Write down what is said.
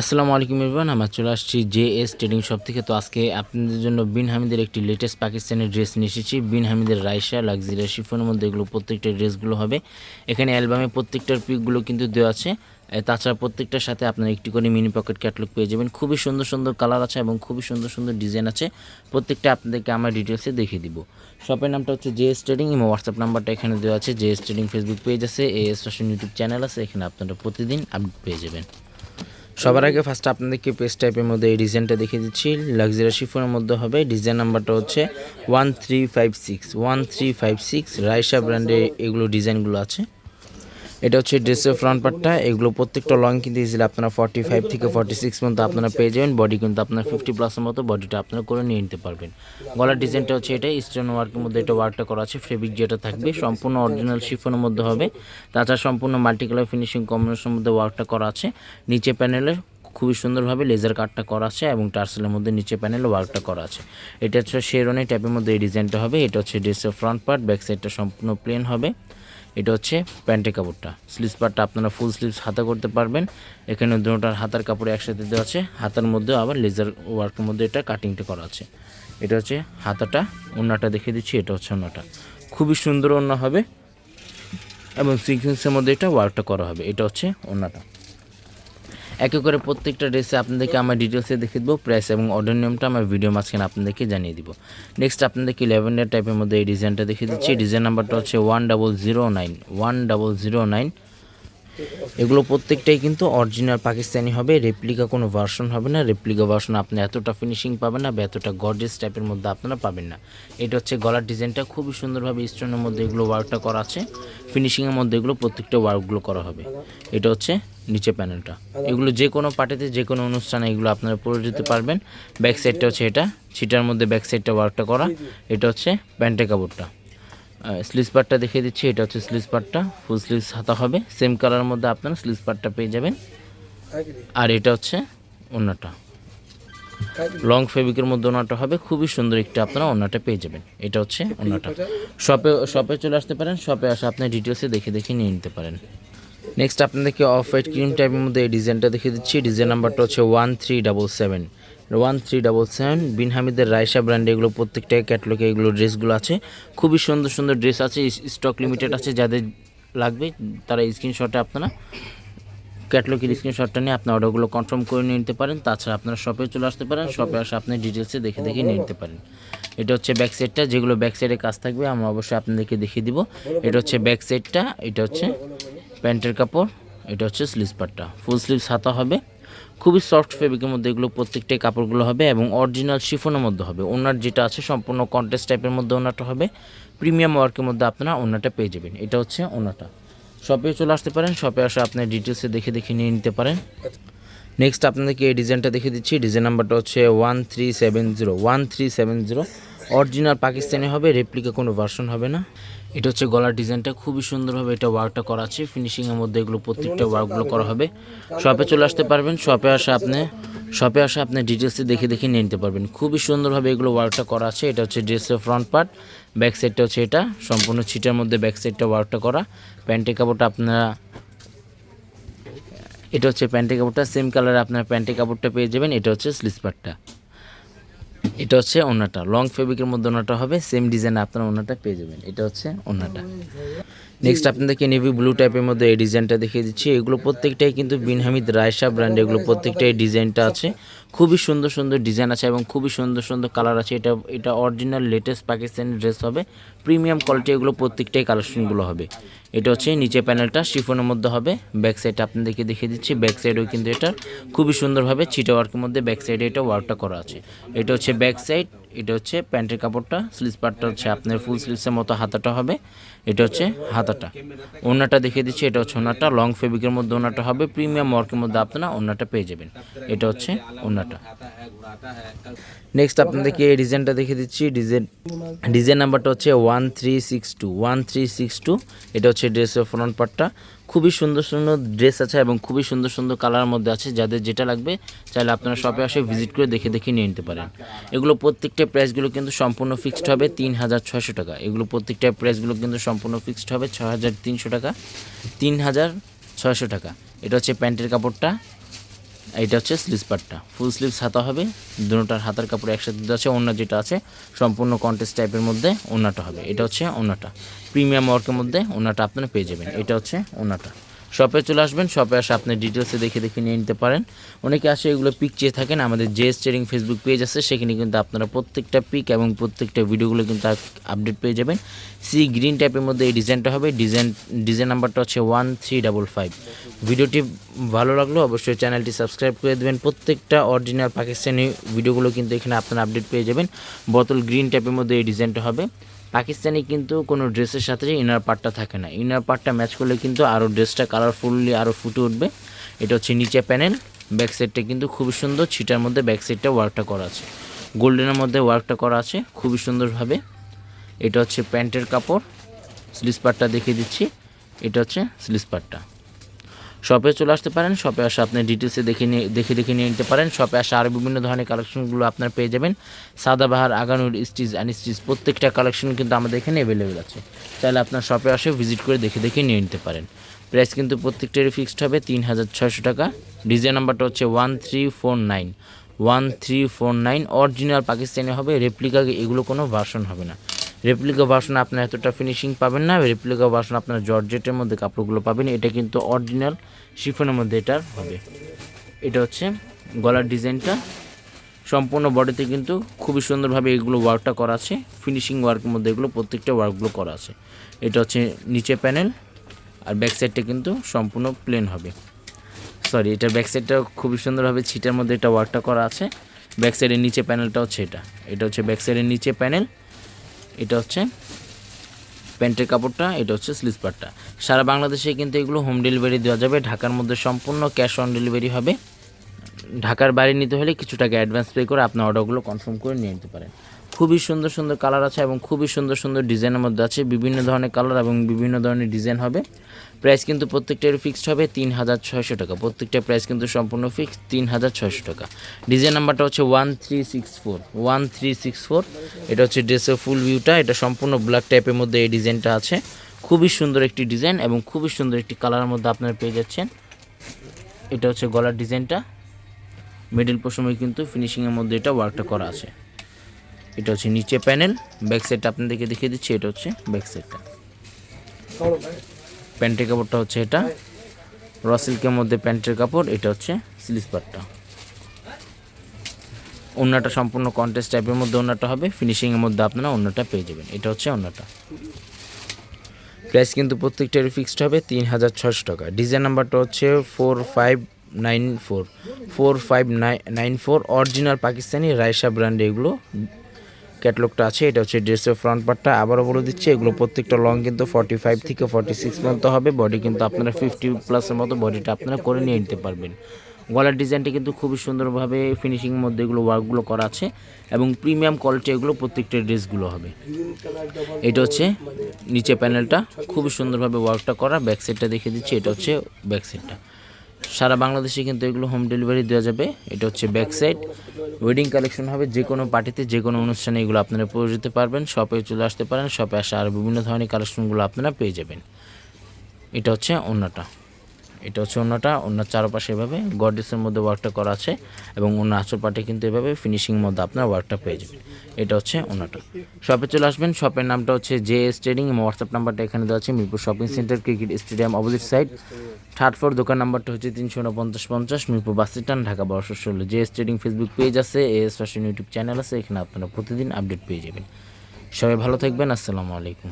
আসসালামু আলাইকুম ইরফান আমার চলে আসছি জে এস ট্রেডিং শপ থেকে। তো আজকে আপনাদের জন্য বিন হামিদের একটি লেটেস্ট পাকিস্তানের ড্রেস নিয়ে এসেছি। বিন হামিদের রাইসা লাক্সারি শিফনের মধ্যে এগুলো প্রত্যেকটা ড্রেসগুলো হবে। এখানে অ্যালবামে প্রত্যেকটার পিকগুলো কিন্তু দেওয়া আছে। তাছাড়া প্রত্যেকটার সাথে আপনার একটি করে মিনি পকেট ক্যাটলগ পেয়ে যাবেন। খুবই সুন্দর সুন্দর কালার আছে এবং খুবই সুন্দর সুন্দর ডিজাইন আছে। প্রত্যেকটা আপনাদেরকে আমার ডিটেলসে দেখিয়ে দিব। শপের নামটা হচ্ছে জে এস ট্রেডিং এবং হোয়াটসঅ্যাপ নাম্বারটা এখানে দেওয়া আছে। J S trading Facebook page আছে A S fashion YouTube channel আছে। এখানে আপনারা প্রতিদিন আপডেট পেয়ে যাবেন। সবার আগে ফার্স্ট আপনাদেরকে পেজ টাইপের মধ্যে এই ডিজাইনটা দেখিয়ে দিচ্ছি। লাক্সারি শিফনের মধ্যে হবে। ডিজাইন নাম্বারটা হচ্ছে one three five six one three five six Raisa ব্র্যান্ডের এগুলো ডিজাইনগুলো আছে। এটা হচ্ছে ড্রেসের ফ্রন্ট পার্টটা এগুলো প্রত্যেকটা লং কিন্তু ইজিলি আপনারা ফর্টি ফাইভ থেকে ফর্টি সিক্স পর্যন্ত আপনারা পেয়ে যাবেন। বডি কিন্তু আপনার ফিফটি প্লাসের মতো বডিটা আপনারা করে নিয়ে নিতে পারবেন। গলার ডিজাইনটা হচ্ছে এটা স্টোন ওয়ার্কের মধ্যে এটা ওয়ার্কটা করা আছে ফেব্রিক যেটা থাকবে, সম্পূর্ণ অরিজিনাল শিফনের মধ্যে হবে। তাছাড়া সম্পূর্ণ মাল্টি কালার ফিনিশিং কম্বিনেশনের মধ্যে ওয়ার্কটা করা আছে। নিচে প্যানেলের খুবই সুন্দরভাবে লেজার কাটটা করা আছে এবং টার্সেলের মধ্যে নিচে প্যানেলে ওয়ার্কটা করা আছে। এটা হচ্ছে শেরনি টাইপের মধ্যে এই ডিজাইনটা হবে। এটা হচ্ছে ড্রেসের ফ্রন্ট পার্ট ব্যাক সাইডটা সম্পূর্ণ প্লেন হবে। এটা হচ্ছে প্যান্টের কাপড়টা। স্লিভস পার্টটা আপনারা ফুল স্লিভস হাতা করতে পারবেন। এখানে দুটোটার হাতার কাপড় একসাথে দেওয়া আছে। হাতার মধ্যে আবার লেজার ওয়ার্কের মধ্যে এটা কাটিংটা করা আছে। এটা হচ্ছে হাতাটা ওড়নাটা দেখিয়ে দিচ্ছি, এটা হচ্ছে ওড়নাটা খুবই সুন্দর ওড়না হবে। এবং সিকোয়েন্সের মধ্যে এটা ওয়ার্কটা করা হবে। এটা হচ্ছে ওড়নাটা একে করে প্রত্যেকটা ড্রেসে আপনাদেরকে আমার ডিটেলসে দেখিয়ে দেবো প্রাইস এবং অর্ডার নিয়মটা আমার ভিডিও মাঝখানে আপনাদেরকে জানিয়ে দিব। নেক্সট আপনাদেরকে ল্যাভেন্ডার টাইপের মধ্যে এই ডিজাইনটা দেখিয়ে দিচ্ছি। ডিজাইন নাম্বারটা হচ্ছে one double zero nine one double zero nine এগুলো প্রত্যেকটাই কিন্তু অরিজিনাল পাকিস্তানি হবে রেপ্লিকা কোনো ভার্সন হবে না। রেপ্লিকা ভার্সন আপনি এতটা ফিনিশিং পাবেন না বা এতটা গর্জেস টাইপের মধ্যে আপনারা পাবেন না। এটা হচ্ছে গলার ডিজাইনটা খুবই সুন্দরভাবে স্টোনের মধ্যে এগুলো ওয়ার্কটা করা আছে। ফিনিশিংয়ের মধ্যে এগুলো প্রত্যেকটা ওয়ার্কগুলো করা হবে। এটা হচ্ছে নিচে প্যানেলটা। এগুলো যে কোনো পার্টিতে যে কোনো অনুষ্ঠানে এগুলো আপনারা পরে যেতে পারবেন। ব্যাক সাইডটা হচ্ছে এটা ছিটার মধ্যে ব্যাক সাইডটা ওয়ার্কটা করা। এটা হচ্ছে প্যান্টের কাপড়টা। স্লিজ পার্টটা দেখিয়ে দিচ্ছি এটা হচ্ছে স্লিজ পার্টটা ফুল স্লিভস হাতা হবে। সেম কালারের মধ্যে আপনারা স্লিজ পার্টটা পেয়ে যাবেন। আর এটা হচ্ছে ওনাটা লং ফেব্রিকের মধ্যে ওনাটা হবে। খুবই সুন্দর একটা আপনারা ওনাটা পেয়ে যাবেন। এটা হচ্ছে ওনাটা শপে শপে চলে আসতে পারেন। শপে আসে আপনি ডিটেলসে দেখে দেখে নিয়ে নিতে পারেন। নেক্সট আপনাদেরকে অফ হোয়াইট ক্রিম টাইপের মধ্যে এই ডিজাইনটা দেখিয়ে দিচ্ছি। ডিজাইন নাম্বারটা হচ্ছে one three double seven one three double seven Bin হামিদের রায়সা ব্র্যান্ড এগুলো, প্রত্যেকটা ক্যাটলগে এগুলো ড্রেসগুলো আছে। খুবই সুন্দর সুন্দর ড্রেস আছে স্টক লিমিটেড আছে, যাদের লাগবে, তারা স্ক্রিনশটে আপনারা ক্যাটলগের স্ক্রিনশটটা নিয়ে আপনার অর্ডারগুলো কনফার্ম করে নিয়ে নিতে পারেন। তাছাড়া আপনারা শপে চলে আসতে পারেন শপে আসে আপনি ডিটেলসে দেখে দেখে নিয়ে নিতে পারেন। এটা হচ্ছে ব্যাক সাইডটা যেগুলো ব্যাক সাইডে কাজ থাকবে, আমরা অবশ্যই আপনাদেরকে দেখিয়ে দিব। এটা হচ্ছে ব্যাক সাইডটা এটা হচ্ছে প্যান্টের কাপড়, এটা হচ্ছে স্লিভ পার্টটা ফুল স্লিভস হাতা হবে। খুবই সফট ফেব্রিকের মধ্যে এগুলো প্রত্যেকটাই কাপড়গুলো হবে এবং অরিজিনাল শিফনের মধ্যে হবে। ওনার যেটা আছে সম্পূর্ণ কন্টেস্ট টাইপের মধ্যে ওনাটা হবে। প্রিমিয়াম ওয়ার্কের মধ্যে আপনারা ওনাটা পেয়ে যাবেন। এটা হচ্ছে ওনাটা। শপে চলে আসতে পারেন। শপে আসে আপনার ডিটেলসে দেখে দেখে নিয়ে নিতে পারেন। নেক্সট আপনাদেরকে এই ডিজাইনটা দেখে দিচ্ছি। ডিজাইন নাম্বারটা হচ্ছে one three seven zero one three seven zero original Pakistani হবে রেপ্লিকা কোনো ভার্সন হবে না। এটা হচ্ছে গলার ডিজাইনটা খুবই সুন্দরভাবে এটা ওয়ার্কটা করা আছে। ফিনিশিংয়ের মধ্যে এগুলো প্রত্যেকটা ওয়ার্কগুলো করা হবে। শপে চলে আসতে পারবেন শপে আসে আপনি শপে আসে আপনি ডিটেলসে দেখে দেখে নিয়ে নিতে পারবেন। খুবই সুন্দরভাবে এগুলো ওয়ার্কটা করা আছে। এটা হচ্ছে ড্রেসের ফ্রন্ট পার্ট ব্যাক সাইডটা হচ্ছে এটা। সম্পূর্ণ ছিটার মধ্যে ব্যাক সাইডটা ওয়ার্কটা করা। প্যান্টের কাপড়টা আপনারা, এটা হচ্ছে প্যান্টের কাপড়টা সেম কালারে আপনার প্যান্টের কাপড়টা পেয়ে যাবেন। এটা হচ্ছে স্লিপারটা এটা হচ্ছে ওনাটা লং ফেব্রিকের মধ্যে ওনাটা হবে সেম ডিজাইন আপনারা ওনাটা পেয়ে যাবেন। এটা হচ্ছে ওনাটা নেক্সট আপনাদেরকে নেভি ব্লু টাইপের মধ্যে এই ডিজাইনটা দেখিয়ে দিচ্ছি। এগুলো প্রত্যেকটাই কিন্তু বিনহামিদ রায়সা ব্র্যান্ড এগুলো প্রত্যেকটাই ডিজাইনটা আছে। খুবই সুন্দর সুন্দর ডিজাইন আছে এবং খুবই সুন্দর সুন্দর কালার আছে। এটা এটা অরিজিনাল লেটেস্ট পাকিস্তানি ড্রেস হবে। প্রিমিয়াম কোয়ালিটি এগুলো প্রত্যেকটাই কালেকশনগুলো হবে। এটা হচ্ছে নিচে প্যানেলটা শিফনের মধ্যে হবে। ব্যাক সাইড আপনাদেরকে দেখিয়ে দিচ্ছি। ব্যাক সাইডেও কিন্তু এটা খুবই সুন্দরভাবে চিটা ওয়ার্কের মধ্যে ব্যাক সাইডে এটা ওয়ার্কটা করা আছে। এটা হচ্ছে ব্যাক সাইড এটা হচ্ছে প্যান্টের কাপড়টা স্লিভ পার্টটা হচ্ছে আপনার ফুল স্লিভসের মতো হাতাটা হবে। এটা হচ্ছে হাতাটা। ওনাটা দেখিয়ে দিচ্ছি, এটা হচ্ছে ওনাটা লং ফেব্রিকের মধ্যে ওনাটা হবে প্রিমিয়াম ওয়ার্কের মধ্যে আপনারা ওনাটা পেয়ে যাবেন। এটা হচ্ছে ওনাটা নেক্সট আপনাদেরকে এই ডিজাইনটা দেখিয়ে দিচ্ছি। ডিজাইন ডিজাইন নাম্বারটা হচ্ছে one three six two one three six two এটা হচ্ছে ড্রেসের ফ্রন্ট পার্টটা খুবই সুন্দর সুন্দর ড্রেস আছে এবং খুবই সুন্দর সুন্দর কালার মধ্যে আছে। যাদের যেটা লাগবে, চাইলে আপনারা শপে আসে ভিজিট করে দেখে দেখে নিয়ে নিতে পারেন। এগুলো প্রত্যেকটা প্রাইসগুলো কিন্তু সম্পূর্ণ ফিক্সড হবে তিন হাজার ছয়শো টাকা। এগুলো প্রত্যেকটা প্রাইসগুলো কিন্তু সম্পূর্ণ ফিক্সড হবে ছ হাজার তিনশো টাকা। তিন হাজার ছয়শো টাকা। এটা হচ্ছে প্যান্টের কাপড়টা। এটা হচ্ছে স্লিভস পার্টটা ফুল স্লিভস হাতা হবে দুটোটার হাতার কাপড় একসাথে আছে, ওড়না যেটা আছে, সম্পূর্ণ কন্টেস্ট টাইপের মধ্যে ওড়নাটা হবে। এটা হচ্ছে ওড়নাটা। প্রিমিয়াম ওয়ার্কের মধ্যে ওড়নাটা আপনারা পেয়ে যাবেন। এটা হচ্ছে ওড়নাটা। শপে চলে আসবেন শপে আসে আপনি ডিটেলসে দেখে দেখে নিয়ে নিতে পারেন। অনেকে আসে এগুলো পিক চেয়ে থাকেন, আমাদের জে স্টেরিং ফেসবুক পেজ আছে, সেখানে কিন্তু আপনারা প্রত্যেকটা পিক এবং প্রত্যেকটা ভিডিওগুলো কিন্তু আপডেট পেয়ে যাবেন। সি গ্রিন টাইপের মধ্যে এই ডিজাইনটা হবে। ডিজাইন ডিজাইন নাম্বারটা হচ্ছে ওয়ান থ্রি ডাবল ফাইভ ভিডিওটি ভালো লাগল, অবশ্যই চ্যানেলটি সাবস্ক্রাইব করে দেবেন। প্রত্যেকটা অরিজিনাল পাকিস্তানি ভিডিওগুলো কিন্তু এখানে আপনারা আপডেট পেয়ে যাবেন। বোতল গ্রিন টাইপের মধ্যে এই ডিজাইনটা হবে। পাকিস্তানি কিন্তু কোনো ড্রেসের সাথে ইনার পার্টটা থাকে না। ইনার পার্টটা ম্যাচ করলে কিন্তু আরও ড্রেসটা কালারফুললি আরও ফুটে উঠবে। এটা হচ্ছে নিচে প্যানেল ব্যাক সাইডটা কিন্তু খুবই সুন্দর। ছিটার মধ্যে ব্যাক সাইডটা ওয়ার্কটা করা আছে। গোল্ডেনের মধ্যে ওয়ার্কটা করা আছে খুবই সুন্দরভাবে। এটা হচ্ছে প্যান্টের কাপড়। স্লিস পার্টটা দেখিয়ে দিচ্ছি। এটা হচ্ছে স্লিস পার্টটা শপে চলে আসতে পারেন শপে আসে আপনি ডিটেলসে দেখে নিয়ে দেখে দেখে নিয়ে নিতে পারেন। শপে আসে আরও বিভিন্ন ধরনের কালেকশনগুলো আপনার পেয়ে যাবেন। Sadabahar Aghanoor, stitch and stitch প্রত্যেকটা কালেকশন কিন্তু আমাদের এখানে অ্যাভেলেবেল আছে। চাইলে আপনার শপে আসে ভিজিট করে দেখে দেখে নিয়ে নিতে পারেন। প্রাইস কিন্তু প্রত্যেকটারই ফিক্সড হবে, তিন হাজার ছয়শো টাকা। ডিজাইন নাম্বারটা হচ্ছে one three four nine one three four nine original Pakistani হবে রেপ্লিকা এগুলো কোনো ভার্সন হবে না। রেপ্লিকা ভার্সন আপনার এতটা ফিনিশিং পাবেন না। রেপ্লিকা ভার্সন আপনার জর্জেটের মধ্যে কাপড়গুলো পাবেন। এটা কিন্তু অরিজিনাল শিফনের মধ্যে এটার হবে। এটা হচ্ছে গলার ডিজাইনটা। সম্পূর্ণ বডিতে কিন্তু খুবই সুন্দরভাবে এগুলো ওয়ার্কটা করা আছে। ফিনিশিং ওয়ার্কের মধ্যে এগুলো প্রত্যেকটা ওয়ার্কগুলো করা আছে। এটা হচ্ছে নিচে প্যানেল আর ব্যাক সাইডটা কিন্তু সম্পূর্ণ প্লেন হবে। সরি এটা ব্যাক সাইডটা খুবই সুন্দরভাবে ছিটার মধ্যে এটা ওয়ার্কটা করা আছে। ব্যাক সাইডের নিচে প্যানেলটা হচ্ছে এটা। এটা হচ্ছে ব্যাক সাইডের নিচে প্যানেল এটা হচ্ছে প্যান্টের কাপড়টা, এটা হচ্ছে স্লিজ পার্টটা সারা বাংলাদেশে কিন্তু এগুলো হোম ডেলিভারি দেওয়া যাবে। ঢাকার মধ্যে সম্পূর্ণ ক্যাশ অন ডেলিভারি হবে। ঢাকার বাইরে নিতে হলে কিছু টাকা অ্যাডভান্স পে করে আপনার অর্ডারগুলো কনফার্ম করে নিয়ে নিতে পারেন। খুবই সুন্দর সুন্দর কালার আছে এবং খুবই সুন্দর সুন্দর ডিজাইনের মধ্যে আছে। বিভিন্ন ধরনের কালার এবং বিভিন্ন ধরনের ডিজাইন হবে। প্রাইস কিন্তু প্রত্যেকটার ফিক্সড হবে তিন হাজার ছয়শো টাকা। প্রত্যেকটা প্রাইস কিন্তু সম্পূর্ণ ফিক্সড তিন হাজার ছয়শো টাকা। ডিজাইন নাম্বারটা হচ্ছে one three six four one three six four এটা হচ্ছে ড্রেসের ফুল ভিউটা এটা সম্পূর্ণ ব্ল্যাক টাইপের মধ্যে এই ডিজাইনটা আছে। খুবই সুন্দর একটি ডিজাইন এবং খুবই সুন্দর একটি কালারের মধ্যে আপনারা পেয়ে যাচ্ছেন। এটা হচ্ছে গলার ডিজাইনটা। মিডল পোষমে কিন্তু ফিনিশিংয়ের মধ্যে এটা ওয়ার্কটা করা আছে। এটা হচ্ছে নিচে প্যানেল ব্যাক সাইডটা আপনাদেরকে দেখিয়ে দিচ্ছি, এটা হচ্ছে ব্যাক সাইডটা প্যান্টের কাপড়টা হচ্ছে এটা র সিল্কের মধ্যে প্যান্টের কাপড়, এটা হচ্ছে স্লিপারটা ওড়নাটা সম্পূর্ণ কন্টেস্ট টাইপের মধ্যে ওড়নাটা হবে ফিনিশিংয়ের মধ্যে আপনারা ওড়নাটা পেয়ে যাবেন, এটা হচ্ছে ওড়নাটা। প্রাইস কিন্তু প্রত্যেকটারই ফিক্সড হবে তিন হাজার ছশো টাকা। ডিজাইন নাম্বারটা হচ্ছে four five nine four four five nine four original Pakistani Raisa brand এগুলো ক্যাটলগটা আছে, এটা হচ্ছে ড্রেসের ফ্রন্ট পার্টটা আবারও বলে দিচ্ছি, এগুলো প্রত্যেকটা লং কিন্তু ফর্টি ফাইভ থেকে ফর্টি সিক্স পর্যন্ত হবে। বডি কিন্তু আপনারা ফিফটি প্লাসের মতো বডিটা আপনারা করে নিয়ে নিতে পারবেন। গলার ডিজাইনটা কিন্তু খুবই সুন্দরভাবে ফিনিশিংয়ের মধ্যে এগুলো ওয়ার্কগুলো করা আছে এবং প্রিমিয়াম কোয়ালিটি এগুলো প্রত্যেকটা ড্রেসগুলো হবে। এটা হচ্ছে নিচে প্যানেলটা খুবই সুন্দরভাবে ওয়ার্কটা করা। ব্যাক সাইডটা দেখে দিচ্ছি, এটা হচ্ছে ব্যাক সাইডটা সারা বাংলাদেশে কিন্তু এগুলো হোম ডেলিভারি দেওয়া যাবে। এটা হচ্ছে ব্যাক সাইড ওয়েডিং কালেকশন হবে, যে কোনো পার্টিতে যে কোনো অনুষ্ঠানে এগুলো আপনারা পরে যেতে পারবেন। শপে চলে আসতে পারেন শপে আসা আর বিভিন্ন ধরনের কালেকশনগুলো আপনারা পেয়ে যাবেন। এটা হচ্ছে অন্যটা। এটা হচ্ছে অন্যটা। অন্য চারপাশে এভাবে গডেসের মধ্যে ওয়ার্কটা করা আছে এবং অন্য আঁচল পাটে কিন্তু এভাবে ফিনিশিং মধ্যে আপনার ওয়ার্কটা পেয়ে যাবেন। এটা হচ্ছে অন্যটা। শপে চলে আসবেন। শপের নামটা হচ্ছে জে এস ট্রেডিং এবং হোয়াটসঅ্যাপ নাম্বারটা এখানে দেওয়া আছে। Mirpur shopping centre cricket stadium opposite side third floor দোকান নাম্বারটা হচ্ছে তিনশো উনপঞ্চাশ পঞ্চাশ, মিরপুর বাস স্ট্যান্ড ঢাকা বারোশো ষোলো। J S trading Facebook page আছে A S fashion YouTube channel আছে। এখানে আপনারা প্রতিদিন আপডেট পেয়ে যাবেন। সবাই ভালো থাকবেন। আসসালামু আলাইকুম।